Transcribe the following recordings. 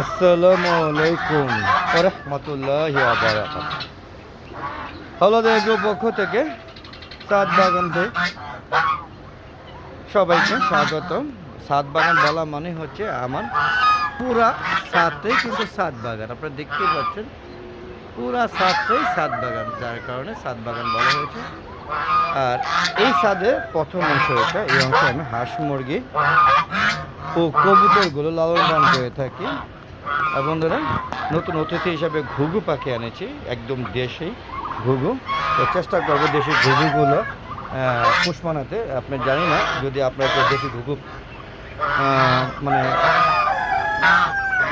আসসালামু আলাইকুম রহমতুল্লাহ বারাকাত হলো এগ্রো পক্ষ থেকে সাত বাগান সবাইকে স্বাগতম। সাত বাগান বলা মানে হচ্ছে আমার পুরা সাতটাই কিন্তু সাত বাগান। আপনারা দেখতেই পাচ্ছেন, পুরা সাতটাই সাত বাগান, যার কারণে সাত বাগান বলা হয়েছে। আর এই সাদের প্রথম অংশ এটা এই অংশে আমি হাঁস মুরগি ও কবুতরগুলো লালন পালন করে থাকি। বন্ধুরা, নতুন অতিথি হিসাবে ঘুঘু পাখি এনেছি, একদম দেশি ঘুঘু। তো চেষ্টা করব দেশি ঘুঘুগুলো পুষ মানাতে। আপনি জানি না, যদি আপনার দেশি ঘুঘু মানে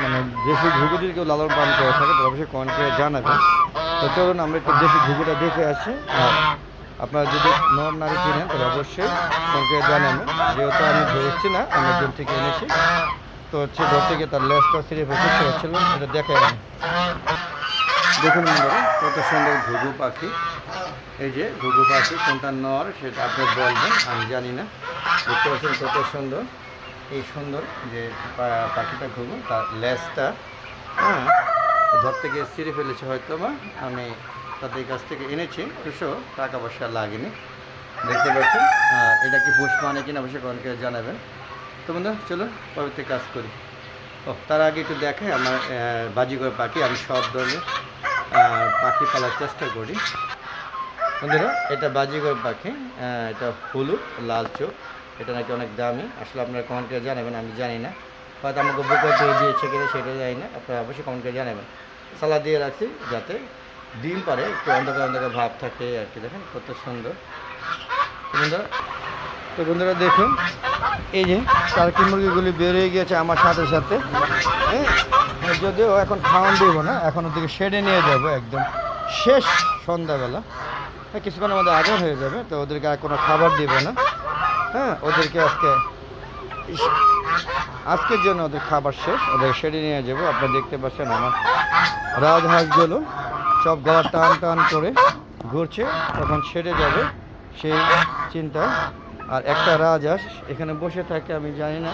মানে দেশি ঘুঘু যদি কেউ লালন পালন করে থাকে তো অবশ্যই কমেন্ট করে জানাবেন। তো চলুন, আমরা একটু দেশি ঘুঘুটা দেখে আসি। আর আপনারা যদি নর নারী কিনেন, তাহলে অবশ্যই কমেন্ট করে জানাবেন। যেহেতু আমি ধরছি না, আমি একজন থেকে এনেছি। তো হচ্ছে ধর থেকে তার লেজটা ছিঁড়ে ফেলতে হচ্ছিল এটা দেখে দেখুন কত সুন্দর ঘুঘু পাখি। এই যে ঘুঘু পাখি, কোনটা নর সেটা আপনি বলবেন, আমি জানি না। দেখতে পাচ্ছেন কত সুন্দর। এই সুন্দর যে পাখিটা ঘুঘু, তার লেজটা হ্যাঁ ধর থেকে ছিঁড়ে ফেলেছে হয়তো বা আমি তাদের কাছ থেকে এনেছি, দুশো টাকা পয়সা লাগেনি। দেখতে পাচ্ছেন এটা কি পুষ মানে কিনা, অবশ্যই কমেন্টকে জানাবেন। তো বন্ধু চলুন পরবর্তী কাজ করি। ও, তার আগে একটু দেখে আমার বাজিঘর পাখি, আমি সব ধরনের পাখি পালার চেষ্টা করি। বন্ধুরা, এটা বাজিঘর পাখি এটা হলুদ, লাল চোখ, এটা নাকি অনেক দামি। আসলে আপনারা কমেন্ট করে জানাবেন, আমি জানি না। হয়তো আমাকে বুকে দিয়ে দিয়েছে কিনা সেটা জানি না, আপনারা অবশ্যই কমেন্ট করে জানাবেন। সালা দিয়ে রাখছি যাতে ডিম পারে একটু অন্ধকার অন্ধকার ভাব থাকে আর কি, দেখেন কত সুন্দর। বন্ধুরা তো বন্ধুরা দেখুন, এই যে টার্কি মুরগিগুলি বেরিয়ে গিয়েছে আমার সাথে সাথে। হ্যাঁ যদিও এখন খাওয়ান দিব না, এখন ওদিকে শেডে নিয়ে যাব একদম শেষ সন্ধ্যাবেলা। হ্যাঁ কিছুক্ষণ আমাদের আগে হয়ে যাবে, তো ওদেরকে আর কোনো খাবার দিব না। হ্যাঁ ওদেরকে আজকে আজকের জন্য ওদের খাবার শেষ ওদের শেডে নিয়ে যাব। আপনারা দেখতে পাচ্ছেন আমার রাজহাঁসগুলো সব গলা টান টান করে ঘুরছে, তখন ছেড়ে যাবে, সেই চিন্তায় আর একটা রাজহাঁস এখানে বসে থাকে, আমি জানি না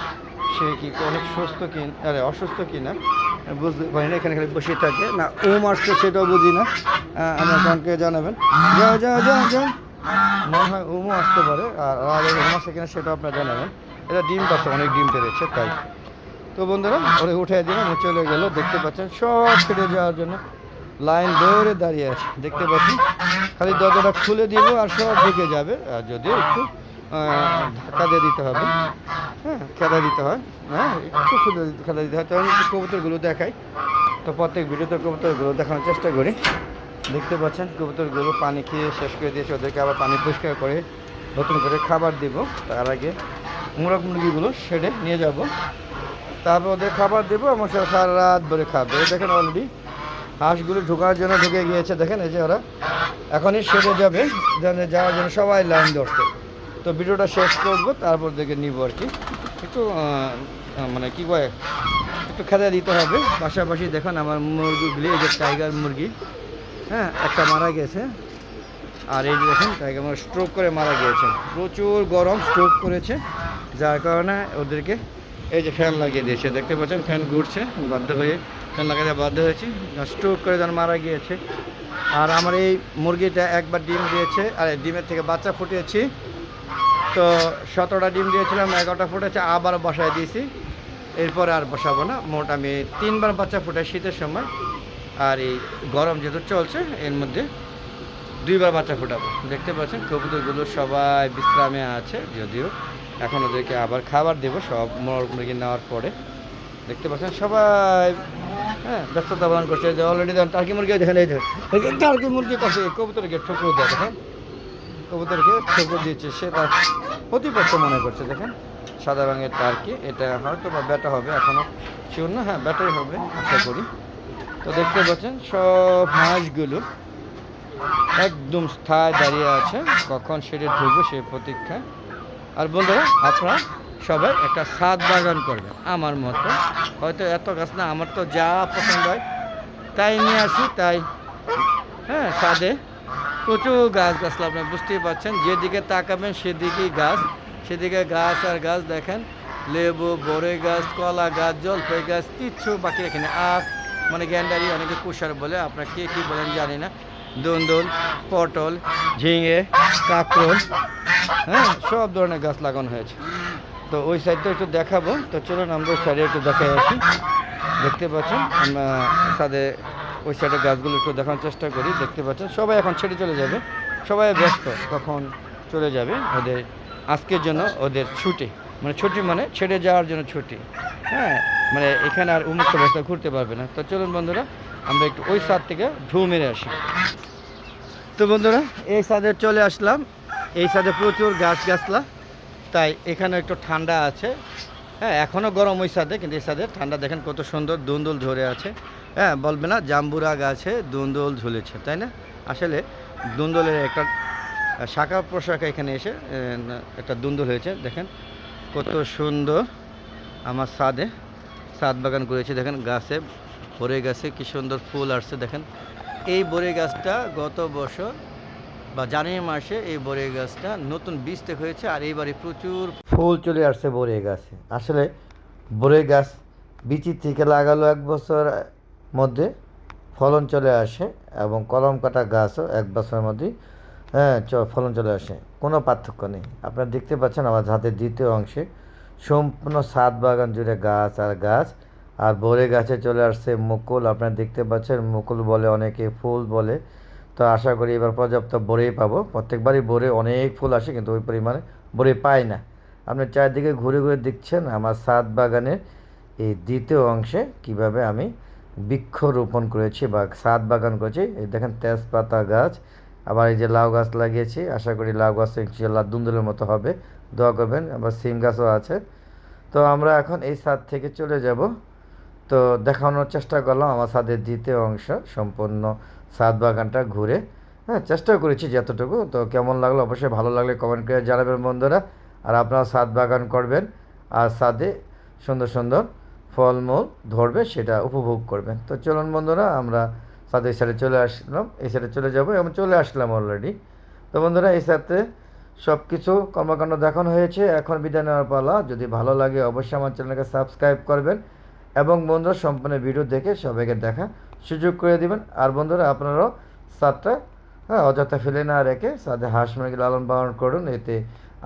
সে কি অনেক সুস্থ কি আরে অসুস্থ কি না বুঝতে পারি না, এখানে খালি বসে থাকে। না ও মারছে সেটাও বুঝি না। আমার কানকে জানাবেন। যা যা যা যা। মনে হয় উমও আসতে পারে, আর রাজহাঁস উম আসছে কিনা সেটাও আপনার জানাবেন। এটা ডিম পাচ্ছে অনেক ডিম পেরেছে, তাই। তো বন্ধুরা, ওরে উঠে দিলাম চলে গেল, দেখতে পাচ্ছেন, সব ছেড়ে যাওয়ার জন্য লাইন ধরে দাঁড়িয়ে আছে, দেখতে পাচ্ছি খালি দরজাটা খুলে দিব আর সব ঢুকে যাবে, আর যদিও একটু ধাক্কা দিয়ে দিতে হবে। হ্যাঁ খেলা দিতে হয়। হ্যাঁ একটু খুলে দিতে হয়। তখন কবুতরগুলো দেখাই। তো প্রত্যেক ভিডিওতে কবুতরগুলো দেখানোর চেষ্টা করি। দেখতে পাচ্ছেন, কবুতরগুলো পানি খেয়ে শেষ করে দিয়েছে। ওদেরকে আবার পানি পরিষ্কার করে নতুন করে খাবার দিব। তার আগে মুরগ মুরগিগুলো শেডে নিয়ে যাব। তারপর ওদের খাবার দেবো। আমার সারা রাত ধরে খাবে। দেখেন অলরেডি হাঁসগুলো ঢোকার জন্য ঢুকে গিয়েছে। দেখেন এই যে ওরা এখনই সেরে যাবে। যেন- যাওয়ার জন্য সবাই লাইন ধরছে। তো ভিডিওটা শেষ করব, তারপর দেখে নিব আর কি। একটু মানে কি কয়, একটু খেতে দিতে হবে। পাশাপাশি দেখেন আমার মুরগিগুলি এই যে টাইগার মুরগি হ্যাঁ একটা মারা গেছে। আর এই যে দেখেন টাইগার মুরগি স্ট্রোক করে মারা গিয়েছে। প্রচুর গরম স্ট্রোক করেছে, যার কারণে ওদেরকে এই যে ফ্যান লাগিয়ে দিয়েছে। দেখতে পাচ্ছেন ফ্যান ঘুরছে, বাধ্য হয়ে ফ্যান লাগাতে বাধ্য হয়েছি। স্ট্রোক করে যেন মারা গিয়েছে। আর আমার এই মুরগিটা একবার ডিম দিয়েছে, আর, ডিমের থেকে বাচ্চা ফুটিয়েছি। তো সতেরোটা ডিম দিয়েছিলাম, এগারোটা ফুটেছে আবার বসায় দিয়েছি। এরপরে আর বসাবো না। মোট আমি তিনবার বাচ্চা ফুটাই শীতের সময়। আর এই গরম যেহেতু চলছে, এর মধ্যে দুইবার বাচ্চা ফোটাবো। দেখতে পাচ্ছেন, কবুতরগুলো সবাই বিশ্রামে আছে, যদিও এখন ওদেরকে আবার খাবার দেবো, সব মোরগ নেওয়ার পরে। দেখতে পাচ্ছেন, সবাই হ্যাঁ ব্যস্ততা পালন করছে। অলরেডি টার্কি মুরগি দেখেন এই টার্কি মুরগি কাছে কবুতরকে ঠোকর দেয়, দেখেন। কবুতরকে ঠোকর দিয়েছে। সে তার প্রতিপক্ষ মনে করছে, দেখেন, সাদা রঙের টার্কি এটা হয়তো বা ব্যাটা হবে এখনও শিওর না। হ্যাঁ ব্যাটাই হবে, আশা করি। তো দেখতে পাচ্ছেন, সব হাঁসগুলো একদম স্থায় দাঁড়িয়ে আছে। কখন সেটা ঢুকবো সে প্রতীক্ষায় আর বন্ধুরা, আপনারা সবাই একটা সাদ বাগান করবেন, আমার মতো। হয়তো এত গাছ না, আমার তো যা পছন্দ হয়, তাই নিয়ে আসি, তাই হ্যাঁ সাদে প্রচুর গাছ গাছলা আপনারা বুঝতেই পারছেন। যেদিকে তাকাবেন সেদিকেই গাছ। সেদিকে গাছ আর গাছ দেখেন। লেবু বড়ই গাছ, কলা গাছ, জলপাই গাছ, কিচ্ছু বাকি এখানে। আখ মানে গ্যান্ডারি অনেকে কুষার বলে, আপনার কে কী বলেন জানি না। দন্দল, পটল, ঝিঙে, কাঁকরোল হ্যাঁ সব ধরনের গাছ লাগানো হয়েছে। তো ওই সাইডটা একটু দেখাবো। তো চলুন আমরা ওই সাইডে একটু দেখাই আসি। দেখতে পাচ্ছেন, আমরা সাথে ওই সাইডে গাছগুলো একটু দেখানোর চেষ্টা করি, দেখতে পাচ্ছেন, সবাই এখন ছেড়ে চলে যাবে, সবাই ব্যস্ত, কখন চলে যাবে ওদের, আজকের জন্য ওদের ছুটি মানে ছুটি মানে ছেড়ে যাওয়ার জন্য ছুটি হ্যাঁ মানে এখানে আর উন্মুক্ত ব্যবস্থা ঘুরতে পারবে না, তো চলুন বন্ধুরা, আমরা একটু ওই সাদ থেকে ঢু মেরে আসি। তো বন্ধুরা, এই সাদে চলে আসলাম, এই সাদে প্রচুর গাছ গাছলা তাই এখানে একটু ঠান্ডা আছে হ্যাঁ এখনও গরম ওই সাথে কিন্তু এই সাথে ঠান্ডা দেখেন কত সুন্দর দুন্দুল ধরে আছে হ্যাঁ বলবে না, জাম্বুরা গাছে দুন্দল ঝুলেছে, তাই না? আসলে দুন্দলের একটা শাখা প্রশাখা এখানে এসে একটা দুন্দল হয়েছে, দেখেন, কত সুন্দর, আমার সাদে, সাদ বাগান করেছে, দেখেন, গাছে বরে গাছে কি সুন্দর ফুল আসছে, দেখেন। এই বরে গাছটা গত বছর বা জানুয়ারি মাসে এই বরে গাছটা নতুন বীজ থেকে হয়েছে, আর এইবারে প্রচুর ফুল চলে আসছে বরে গাছে। আসলে বরে গাছ বিচি থেকে লাগালো এক বছর মধ্যে ফলন চলে আসে এবং কলম, কাটা, গাছও এক বছরের মধ্যেই হ্যাঁ ফলন চলে আসে। কোনো পার্থক্য নেই। আপনারা দেখতে পাচ্ছেন আমার হাতের দ্বিতীয় অংশে সম্পূর্ণ সাত বাগান জুড়ে গাছ আর গাছ, আর বরে গাছে চলে আসছে মুকুল। আপনারা দেখতে পাচ্ছেন মুকুল বলে অনেকে ফুল বলে। তো আশা করি এবার পর্যাপ্ত বরেই পাবো। প্রত্যেকবারই বরে অনেক ফুল আসে, কিন্তু ওই পরিমাণে বরে পাই না। আপনি চারদিকে ঘুরে ঘুরে দেখছেন আমার সাত বাগানের এই দ্বিতীয় অংশে কীভাবে আমি বৃক্ষ রোপণ করেছি বা সাত বাগান করেছি। এই দেখেন তেজপাতা গাছ, আবার এই যে লাউ গাছ লাগিয়েছি, আশা করি লাউ গাছ ইনশাল্লাহ দুন্দুলের মতো হবে। দোয়া করবেন, আবার সিম গাছও আছে। তো আমরা এখন এই সাদ থেকে চলে যাব। তো দেখানোর চেষ্টা করলাম আমার ছাদের দ্বিতীয় অংশ, সম্পূর্ণ সাদ বাগানটা ঘুরে। হ্যাঁ চেষ্টা করেছি যতটুকু। তো কেমন লাগল অবশ্যই ভালো লাগলে কমেন্ট করে জানাবেন বন্ধুরা। আর আপনারা সাদ বাগান করবেন, আর ছাদে সুন্দর সুন্দর ফলমূল ধরবে, সেটা উপভোগ করবেন তো চলুন বন্ধুরা, আমরা ছাদের সাইডে চলে আসলাম, এই সাইডে চলে যাব এবং চলে আসলাম অলরেডি তো বন্ধুরা, এই সাথে সব কিছু কর্মকাণ্ড দেখানো হয়েছে। এখন বিদায় নেওয়ার পালা। যদি ভালো লাগে, অবশ্যই আমার চ্যানেলকে সাবস্ক্রাইব করবেন এবং বন্ধুরা, সম্পূর্ণ ভিডিও দেখে সবাইকে দেখা সুযোগ করে দিবেন। আর বন্ধুরা, আপনারাও সাতটা হ্যাঁ অযথা ফেলে না রেখে সাথে হাঁস মুরগি লালন পালন করুন। এতে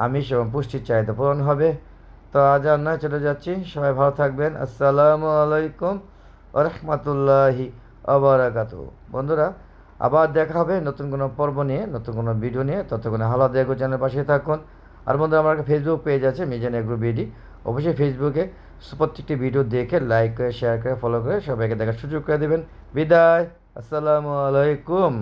আমিষ এবং পুষ্টির চাহিদা পূরণ হবে। তো আজ আর নয় চলে যাচ্ছি। সবাই ভালো থাকবেন। আসসালামু আলাইকুম রহমতুল্লাহি আবরাকাত বন্ধুরা, আবার দেখা হবে নতুন কোনো পর্ব নিয়ে, নতুন কোনো ভিডিও নিয়ে। ততক্ষণে হালা দেখো চ্যানেল পাশে থাকুন। আর বন্ধুরা, আমার একটা ফেসবুক পেজ আছে, মিজান এগ্রো বিডি। অবশ্যই ফেসবুকে প্রত্যেকটি ভিডিও দেখে লাইক করে শেয়ার করে ফলো করে সবাইকে দেখার সুযোগ করে দেবেন। বিদায়। আসসালামু আলাইকুম।